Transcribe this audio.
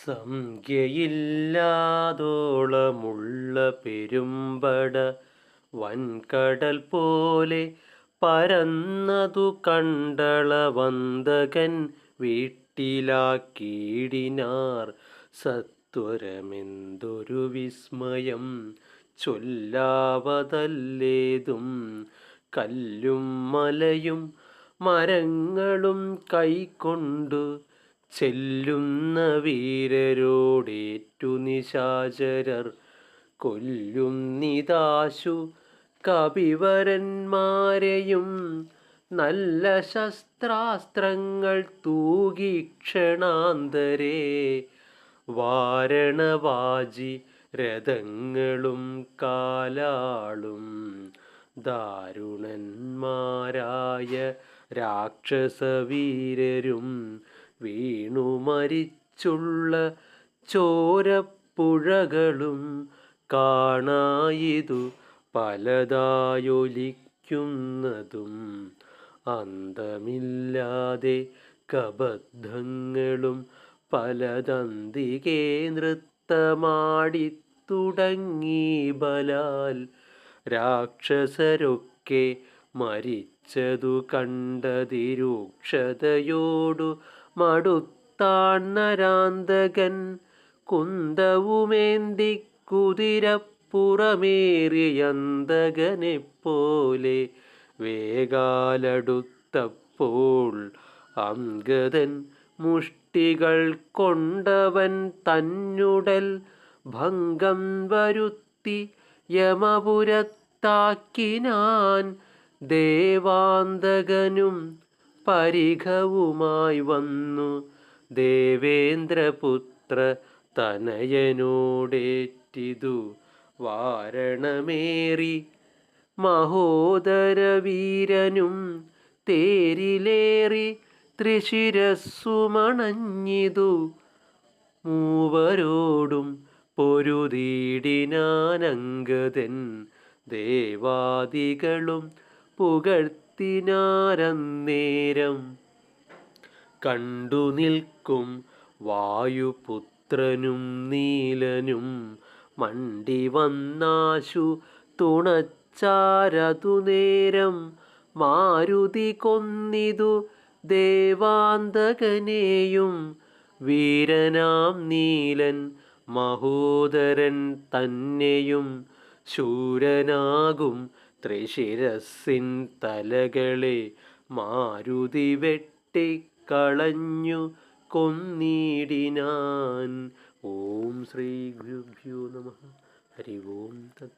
സംഖ്യയില്ലാതോളമുള്ള പെരുമ്പട വൻകടൽ പോലെ പരന്നതു കണ്ടളവന്തകൻ വീട്ടിലാക്കിയിടിനാർ സത്വരമെന്തൊരു വിസ്മയം ചൊല്ലാവതല്ലേതും കല്ലും മലയും മരങ്ങളും കൈക്കൊണ്ടു ചെല്ലുന്ന വീരരോടേറ്റു നിശാചരർ കൊല്ലുന്നിതാശു കപിവരന്മാരെയും നല്ല ശസ്ത്രാസ്ത്രങ്ങൾ തൂകി ക്ഷണാന്തരേ വാരണവാജി രഥങ്ങളും കാലാളും ദാരുണന്മാരായ രാക്ഷസവീരരും വീണു മരിച്ചുള്ള ചോരപ്പുഴകളും കാണായിതു പലതായൊലിക്കുന്നതും അന്തമില്ലാതെ കബദ്ധങ്ങളും പലതന്തികേ നൃത്തമാടിത്തുടങ്ങി ബലാൽ രാക്ഷസരൊക്കെ മരിച്ചതു കണ്ടതിരൂക്ഷതയോടു മടുത്താണ്ണരാന്തകൻ കുന്തവുമേന്തി കുതിരപ്പുറമേറിയന്തകനെപ്പോലെ വേഗാലടുത്തപ്പോൾ അംഗതൻ മുഷ്ടികൾ കൊണ്ടവൻ തന്നുടൽ ഭംഗം വരുത്തി യമപുരത്താക്കിനാൻ ദേവാന്തകനും പരിഘവുമായി വന്നു. ദേവേന്ദ്രപുത്ര തനയനോടേറ്റിതു. വാരണമേറി മഹോദരവീരനും തേരിലേറി ത്രിശിരസ്സുമണഞ്ഞിതു. മൂവരോടും പൊരുതീടിനാനങ്കതൻ ദേവാദികളും പുകഴ്ത്തിനാരന്നേരം കണ്ടു നിൽക്കും വായുപുത്രനും നീലനും. മണ്ടി വന്നാശു തുണച്ചാരതു നേരം മാരുതി കൊന്നിതു ദേവാന്തകനെയും. വീരനാം നീലൻ മഹോദരൻ തന്നെയും ശൂരനാകും ത്രിശിരസിൻ തലകളെ മാരുതി വെട്ടിക്കളഞ്ഞു കൊന്നിടിനാൻ. ഓം ശ്രീ ഗുരുഭ്യോ നമ. ഹരി ഓം തത്